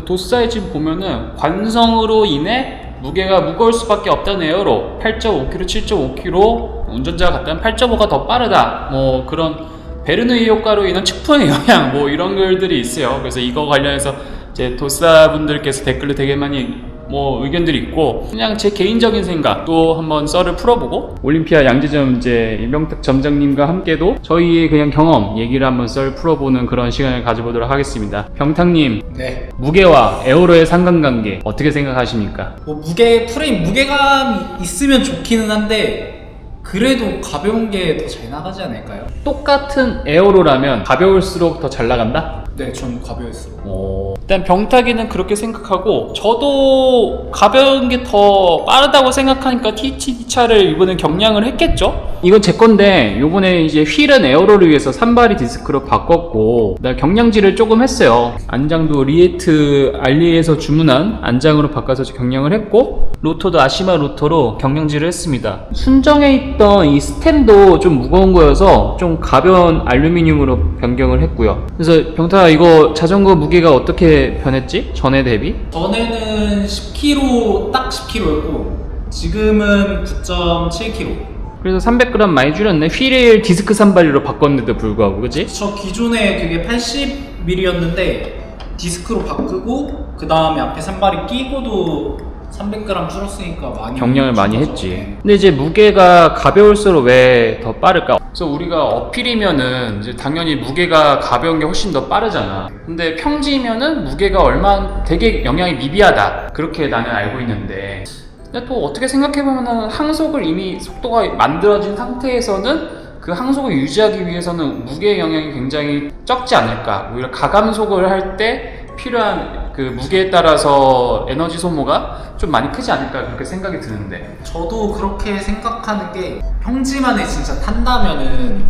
도사에 지금 보면은 관성으로 인해 무게가 무거울 수밖에 없다는 에어로 8.5kg, 7.5kg 운전자가 갔다면 8.5가 더 빠르다. 뭐 그런 베르누이 효과로 인한 측풍의 영향 뭐 이런 글들이 있어요. 그래서 이거 관련해서 이제 도사 분들께서 댓글로 되게 많이 뭐 의견들이 있고 그냥 제 개인적인 생각 또 한번 썰을 풀어보고 올림피아 양재점 이제 이명탁 점장님과 함께도 저희의 그냥 경험 얘기를 한번 썰 풀어보는 그런 시간을 가져보도록 하겠습니다 병탁님 네. 무게와 에어로의 상관관계 어떻게 생각하십니까? 뭐 무게 프레임 무게감 있으면 좋기는 한데 그래도 가벼운 게 더 잘 나가지 않을까요? 똑같은 에어로라면 가벼울수록 더 잘 나간다? 네, 전 가벼울수록. 오. 일단 병탁이는 그렇게 생각하고 저도 가벼운 게 더 빠르다고 생각하니까 TT 차를 이번에 경량을 했겠죠? 이건 제 건데 요번에 이제 휠은 에어로를 위해서 산발이 디스크로 바꿨고 나 경량질을 조금 했어요. 안장도 리에트 알리에서 주문한 안장으로 바꿔서 경량을 했고 로터도 아시마 로터로 경량질을 했습니다. 순정에 있던 이 스템도 좀 무거운 거여서 좀 가벼운 알루미늄으로 변경을 했고요. 그래서 병타 이거 자전거 무게가 어떻게 변했지? 전에 대비? 전에는 10kg 딱 10kg였고 지금은 9.7kg. 그래서 300g 많이 줄였네. 휠을 디스크 산발리로 바꿨는데도 불구하고, 그지? 저 기존에 그게 80mm였는데 디스크로 바꾸고 그 다음에 앞에 산발이 끼고도 300g 줄었으니까 많이 경량을 많이 줄어서. 했지. 네. 근데 이제 무게가 가벼울수록 왜 더 빠를까? 그래서 우리가 어필이면은 이제 당연히 무게가 가벼운 게 훨씬 더 빠르잖아. 근데 평지면은 무게가 얼마 되게 영향이 미비하다. 그렇게 나는 알고 있는데. 근데 또 어떻게 생각해보면은 항속을 이미 속도가 만들어진 상태에서는 그 항속을 유지하기 위해서는 무게의 영향이 굉장히 적지 않을까. 오히려 가감속을 할 때 필요한 그 무게에 따라서 에너지 소모가 좀 많이 크지 않을까 그렇게 생각이 드는데. 저도 그렇게 생각하는 게 평지만에 진짜 탄다면은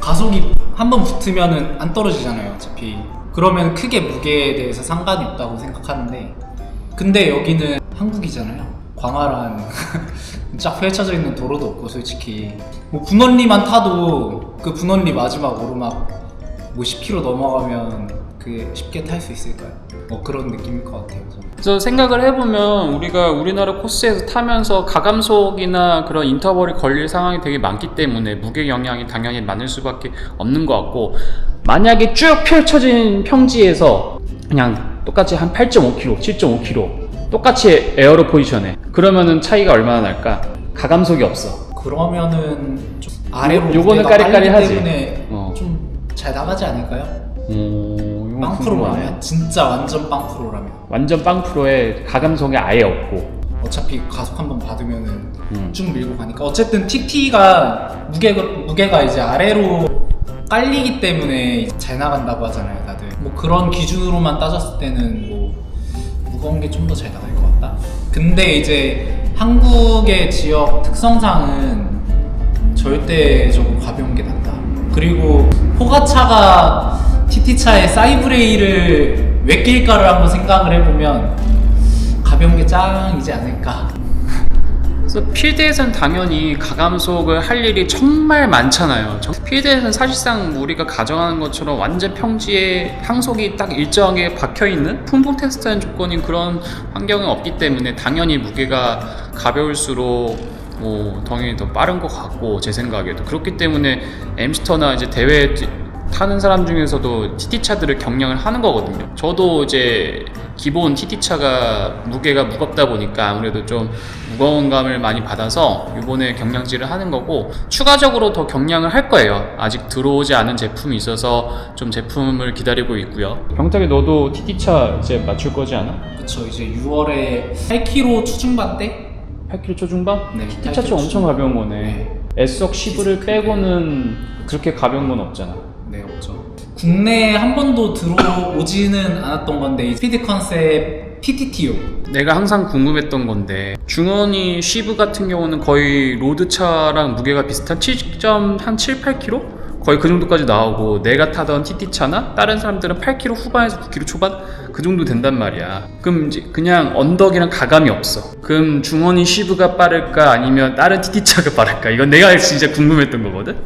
가속이 한 번 붙으면은 안 떨어지잖아요 어차피. 그러면 크게 무게에 대해서 상관이 없다고 생각하는데. 근데 여기는 한국이잖아요. 광활한 쫙 펼쳐져 있는 도로도 없고 솔직히. 뭐 분원리만 타도 그 분원리 마지막 오르막 뭐 10km 넘어가면 그게 쉽게 탈 수 있을까요? 뭐 그런 느낌일 것 같아요 저는. 그래서 생각을 해보면 우리가 우리나라 코스에서 타면서 가감속이나 그런 인터벌이 걸릴 상황이 되게 많기 때문에 무게 영향이 당연히 많을 수밖에 없는 것 같고 만약에 쭉 펼쳐진 평지에서 그냥 똑같이 한 8.5km, 7.5km 똑같이 에어로 포지션에 그러면은 차이가 얼마나 날까? 가감속이 없어. 그러면은 좀 아래로 요거는 까리까리하지. 때문에 어. 좀 잘 나가지 않을까요? 궁금하네. 빵프로라면 진짜 완전 빵프로라면 완전 빵 프로에 가감속이 아예 없고. 어차피 가속 한번 받으면은 음. 쭉 밀고 가니까. 어쨌든 TT가 무게가 무게가 이제 아래로 깔리기 때문에 잘 나간다고 하잖아요 다들. 뭐 그런 기준으로만 따졌을 때는 뭐 무거운 게 좀 더 잘 나갈 것 같다? 근데 이제 한국의 지역 특성상은 절대적으로 가벼운 게 낫다. 그리고 포가차가 TT차의 사이브레이를 왜 낄까를 한번 생각을 해보면 가벼운 게 짱이지 않을까 그래서 필드에서는 당연히 가감속을 할 일이 정말 많잖아요. 정- 필드에서는 사실상 우리가 가정하는 것처럼 완전 평지에 항속이 딱 일정하게 박혀 있는 풍풍 테스트하는 조건인 그런 환경은 없기 때문에 당연히 무게가 가벼울수록 뭐 당연히 더 빠른 것 같고 제 생각에도 그렇기 때문에 엠스터나 이제 대회 뛰- 타는 사람 중에서도 TT 차들을 경량을 하는 거거든요. 저도 이제 기본 TT 차가 무게가 무겁다 보니까 아무래도 좀 무거운 감을 많이 받아서 이번에 경량질을 하는 거고 추가적으로 더 경량을 할 거예요. 아직 들어오지 않은 제품이 있어서 좀 제품을 기다리고 있고요. 병탁이 너도 TT 차 이제 맞출 거지 않아? 그쵸 이제 6월에 8kg 초중반대 8kg 초중반? 네, TT 차좀 엄청 가벼운 거네. 네. S석 10을 빼고는 그렇게 가벼운 건 없잖아. 국내에 한 번도 들어오지는 않았던 건데 이 스피드 컨셉 PTT요 내가 항상 궁금했던 건데 중원이 쉬브 같은 경우는 거의 로드차랑 무게가 비슷한 7.7, 8kg? 거의 그 정도까지 나오고 내가 타던 TT차나 다른 사람들은 8kg 후반에서 9kg 초반? 그 정도 된단 말이야. 그럼 이제 그냥 언덕이랑 가감이 없어. 그럼 중원이 쉬브가 빠를까 아니면 다른 TT차가 빠를까? 이건 내가 진짜 궁금했던 거거든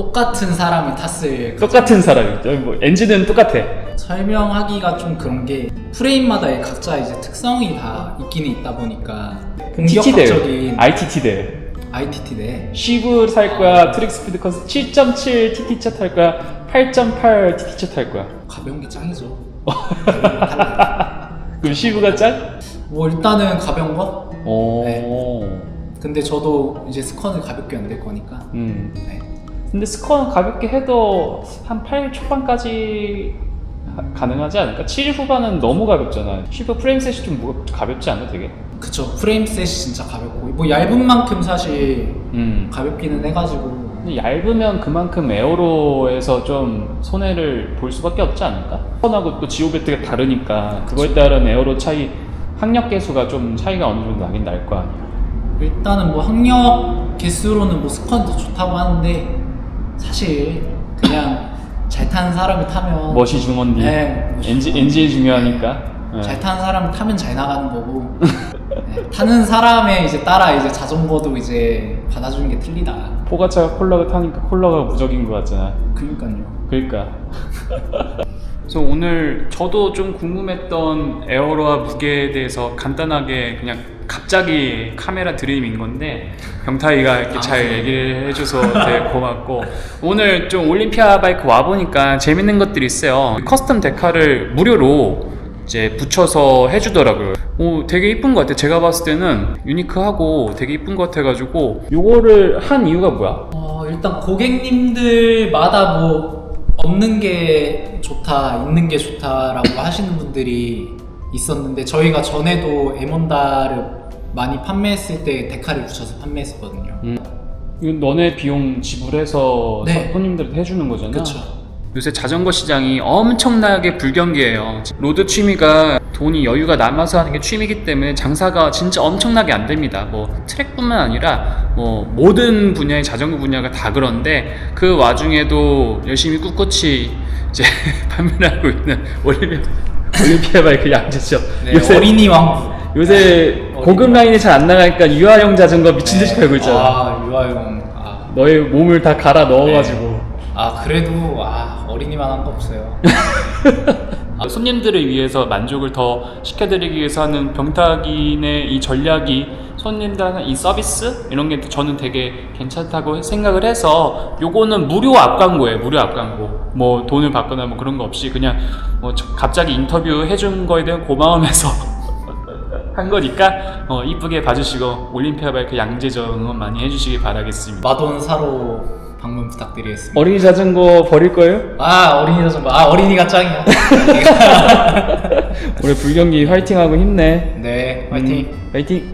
똑같은 사람이 tas을 똑같은 사람이죠. 뭐 엔진은 똑같아. 설명하기가 좀 그런 게 프레임마다의 각자 이제 특성이 다 있기는 있다 보니까 TT 대회, 공격적인 ITT 대회. ITT 대 시브 살 거야, 트릭 스피드 컨스 7.7 TT 차탈 거야, 8.8 TT 차탈 거야. 가벼운 게 짱이죠. 그럼 시브가 짠? 뭐 일단은 가벼운 거. 오. 네. 근데 저도 이제 스컨을 가볍게 연될 거니까. 음. 네. 근데 스코어는 가볍게 해도 한 8 초반까지 하- 가능하지 않을까? 7 후반은 너무 가볍잖아. 시브 프레임 셋이 좀 무겁, 가볍지 않아 되게? 그쵸. 프레임셋이 진짜 가볍고 뭐 얇은 만큼 사실 음. 가볍기는 해가지고 근데 얇으면 그만큼 에어로에서 좀 손해를 볼 수밖에 없지 않을까? 스콘하고 또 지오 배트가 다르니까 그거에 따른 에어로 차이 학력 개수가 좀 차이가 어느 정도 나긴 날 거 아니야. 일단은 뭐 학력 개수로는 뭐 스컨도 좋다고 하는데 사실 그냥 잘 타는 사람이 타면 멋이 중원디 네, 멋이 중원디. 엔진이 중요하니까. 네. 잘 타는 사람이 타면 잘 나가는 거고 네, 타는 사람의 이제 따라 이제 자전거도 이제 받아주는 게 틀리다. 포가차가 콜라가 타니까 콜라가 무적인 것 같잖아. 그러니까요. 그러니까. 그래서 오늘 저도 좀 궁금했던 에어로와 무게에 대해서 간단하게 그냥 갑자기 카메라 드림인 건데 병타이가 이렇게 아, 잘 그래요? 얘기를 해줘서 되게 고맙고 오늘 좀 올림피아 바이크 와 보니까 재밌는 것들이 있어요. 커스텀 데카를 무료로 이제 붙여서 해주더라고요. 오, 되게 이쁜 것 같아. 제가 봤을 때는 유니크하고 되게 이쁜 것 같아가지고 요거를 한 이유가 뭐야? 어, 일단 고객님들마다 뭐 없는 게 좋다, 있는 게 좋다라고 하시는 분들이 있었는데 저희가 전에도 에몬다를 많이 판매했을 때 데카를 붙여서 판매했었거든요. 음. 이건 너네 비용 지불해서 네. 손님들한테 해주는 거잖아. 그쵸. 요새 자전거 시장이 엄청나게 불경기예요. 로드 취미가 돈이 여유가 남아서 하는 게 취미이기 때문에 장사가 진짜 엄청나게 안 됩니다. 뭐 트랙뿐만 아니라 뭐 모든 분야의 자전거 분야가 다 그런데 그 와중에도 열심히 꿋꿋이 이제 판매를 하고 있는 올림피아, 올림피아 바이크 양재죠. 네, 어린이 왕국. 요새 고급 라인이 잘 안 나가니까 유아용 자전거 미친 듯이 팔고 있잖아. 아, 유아용. 아, 너의 몸을 다 갈아 넣어가지고. 아 그래도 아 어린이만 한 거 없어요. 아, 손님들을 위해서 만족을 더 시켜드리기 위해서 하는 병탁인의 이 전략이 손님들한테 이 서비스? 이런 게 저는 되게 괜찮다고 생각을 해서 요거는 무료 앞광고예요 무료 앞광고. 뭐 돈을 받거나 뭐 그런 거 없이 그냥 뭐 저- 갑자기 인터뷰 해준 거에 대한 고마움에서 한 거니까 어, 이쁘게 봐주시고 올림피아 바이크 양재전 응원 많이 해주시기 바라겠습니다 마돈 사로 방문 부탁드리겠습니다. 어린이 자전거 버릴 거예요? 아 어린이 자전거. 아 어린이가 짱이야. 올해 불경기 화이팅하고 힘내 네 화이팅. 음, 화이팅